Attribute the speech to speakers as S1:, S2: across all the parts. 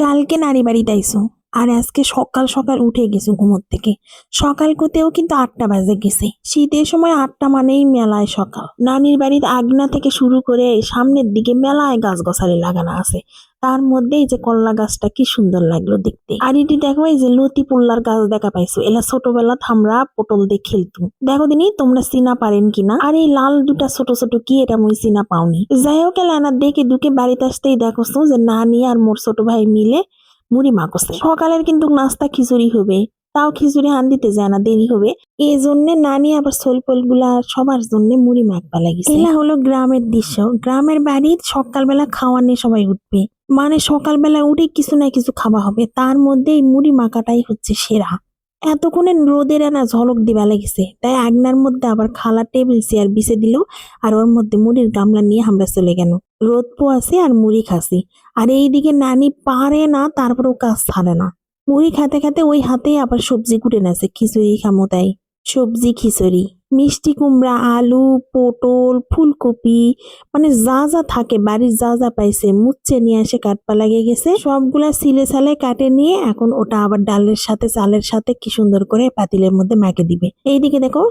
S1: কালকে নারী বাড়িতে আইসো। আর আজকে সকাল সকাল উঠে গেছে ঘুমোর থেকে। সকাল করতেও কিন্তু আটটা বাজে গেছে। শীতের সময় আটটা মানেই মেলায় সকাল। নানির বাড়ির আগনা থেকে শুরু করে সামনের দিকে মেলায় গাছ গছালি লাগানো আছে। তার মধ্যে এই যে কল্লা গাছটা কি সুন্দর লাগল দেখতে। আর এটি দেখো, এই যে লতি পোল্লার গাছ দেখা পাইছো? এলা ছোটবেলা থামরা পটল দিয়ে খেলতু দেখো দিনি, তোমরা চিনা পারেন কিনা? আর এই লাল দুটা ছোট ছোট কি, এটা মুই চিনা পাওনি। যাই হোক, এলা দেখে দুকে বাড়িতে আসতেই দেখোছো যে নানি আর মোর ছোট ভাই মিলে মুড়ি মাখছে সকালের কিন্তু নাস্তা খিচুড়ি হবে, তাও খিচুড়ি হান দিতে যায় না, দেরি হবে। এই জন্য নানি আবার সোলপোলগুলা সবার জন্য মুড়ি মাখবা লাগিছে। এলা হলো গ্রামের দৃশ্য। গ্রামের বাড়ির সকালবেলা খাওয়া নিয়ে সবাই উঠবে। মানে সকালবেলা উঠে কিছু না কিছু খাওয়া হবে, তার মধ্যে এই মুড়ি মাখাটাই হচ্ছে সেরা। এতক্ষণে রোদের না ঝলক দিবা লেগেছে, তাই আগনার মধ্যে আবার খালা টেবিল, চেয়ার বিছে দিল, আর ওর মধ্যে মুড়ির গামলা নিয়ে আমরা চলে গেল রোদ পোয়াছে আর মুড়ি খাসি আর এইদিকে নানি পারে না তারপরেও কাজ ছাড়ে না। মুড়ি খেতে খেতে ওই হাতেই আবার সবজি কুটে নেছে খিচুড়ি খামো তাই। সবজি, খিচুড়ি, মিষ্টি কুমড়া, আলু, পটল, ফুলকপি মানে যা যা থাকে, বাড়ির যা যা পাইছে, মুচ্ছে নিয়ে এসে কাটপা লাগিয়ে গেছে। সবগুলা সিলে সালে কাটে নিয়ে এখন ওটা আবার ডালের সাথে, চালের সাথে কি সুন্দর করে পাতিলের মধ্যে মাকে দিবে। এইদিকে দেখো,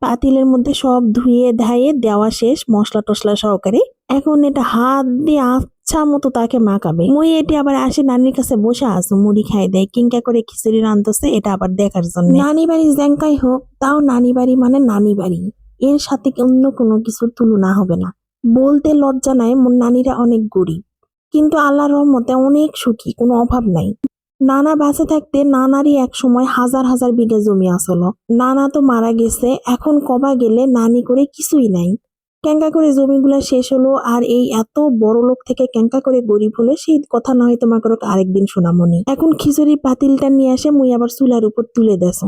S1: পাতিলের মধ্যে সব ধুয়ে ধায়ে দেওয়া শেষ মশলা টসলা সহকারে এখন এটা হাত দিয়ে আচ্ছা মতো তাকে মাখাবে। মই এটি আবার আসে নানির কাছে বসে আসো মুড়ি খাই দেয় কিংকা করে খিচুড়ি রান্ধছে এটা আবার দেখার জন্য। নানি বাড়ি জ্যাঙ্কাই হোক, তাও নানি বাড়ি মানে নানি বাড়ি এর সাথে অন্য কোনো কিছুর তুলনা হবে না। বলতে লজ্জা নাই মোর নানিরা অনেক গরিব। কিন্তু আল্লাহর রহমতে অনেক সুখী, কোনো অভাব নাই। নানা বাঁচে থাকতে নানারই এক সময় হাজার হাজার বিঘা জমি আসলো। নানা তো মারা গেছে, এখন কবা গেলে নানি করে কিছুই নাই। ক্যাঙ্কা করে জমিগুলা শেষ হলো আর এই এত বড় লোক থেকে ক্যাঙ্কা করে গরিব হলো সেই কথা না হয় তোমাকে আরেকদিন শোনামনি। এখন খিচুড়ি পাতিলটা নিয়ে আসে মুই আবার চুলার উপর তুলে দেছো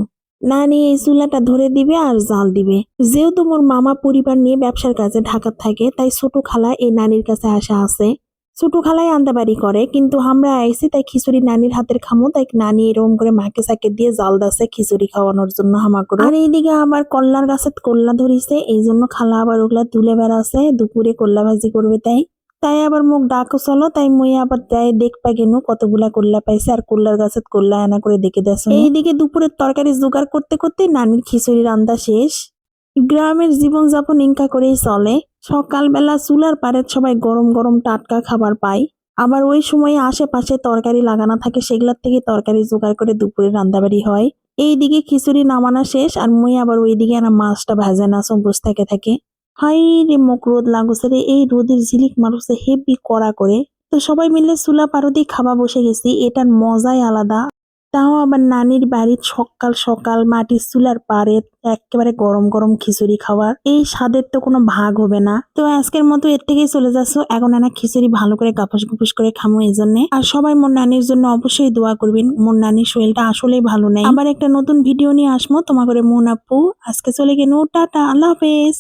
S1: নিয়ে এই চুলাটা ধরে দিবে আর জাল দিবে। যেহেতু মোর মামা পরিবার নিয়ে ব্যবসার কাজে ঢাকা থাকে, তাই ছোট খালা এই নানির কাছে আসা আছে। ছোট খালাই আন্দাবাড়ি করে, কিন্তু আমরা আইসি তাই খিচুড়ি নানির হাতের খামো, তাই নানি এরকম করে মাকে সাকে দিয়ে জাল দাসে খিচুড়ি খাওয়ানোর জন্য হামা করে আর এইদিকে আবার কল্লার গাছে কল্লা ধরিছে এই জন্য খালা আবার ওগুলা তুলে বেড়াছে, দুপুরে কল্লা ভাজি করবে তাই। তাই আবার মুখ ডাকো চলো, তাই মই আবার তাই দেখপা গেনু কতগুলা কল্লা পাইছে আর কল্লার গাছে কল্লা আনা করে দেখে দেশ এইদিকে দুপুরের তরকারি জোগাড় করতে করতে নানির খিচুড়ি রান্দা শেষ। গ্রামের জীবনযাপন ইনকা করেই চলে। সকালবেলা চুলার পাড়ের সবাই গরম গরম টাটকা খাবার পায়। আবার ওই সময়ে আশেপাশে তরকারি লাগানো থাকে, সেগুলোর থেকে তরকারি জোগাড় করে দুপুরে রান্দাবাড়ি হয়। এইদিকে খিচুড়ি নামানো শেষ, আর মুই আবার ওইদিকে না মাছটা ভাজে না বসে থাকে থাকে। হাই রে মুখ রোদ লাগুছে রে, এই রোদের ঝিলিক মারুছে হেভি কড়া করে। তো সবাই মিলে চুলা পারতেই খাওয়া বসে গেছি, এটার মজাই আলাদা। তাও আবার নানির বাড়ির সকাল সকাল মাটির চুলার পারে একেবারে গরম গরম খিচুড়ি খাওয়ার। এই স্বাদের তো কোনো ভাগ হবে না। তো আজকের মতো এর থেকেই চলে যাচ্ছ। এখন এনা খিচুড়ি ভালো করে গাপাস গুপুস করে খামো এই জন্য। আর সবাই মোর নানির জন্য অবশ্যই দোয়া করবেন। মোর নানির শরীরটা আসলেই ভালো নেই। আবার একটা নতুন ভিডিও নিয়ে আসব। তোমার করে মন আপু। আজকে চলে গেল। টাটা। আল্লাহ হাফেজ।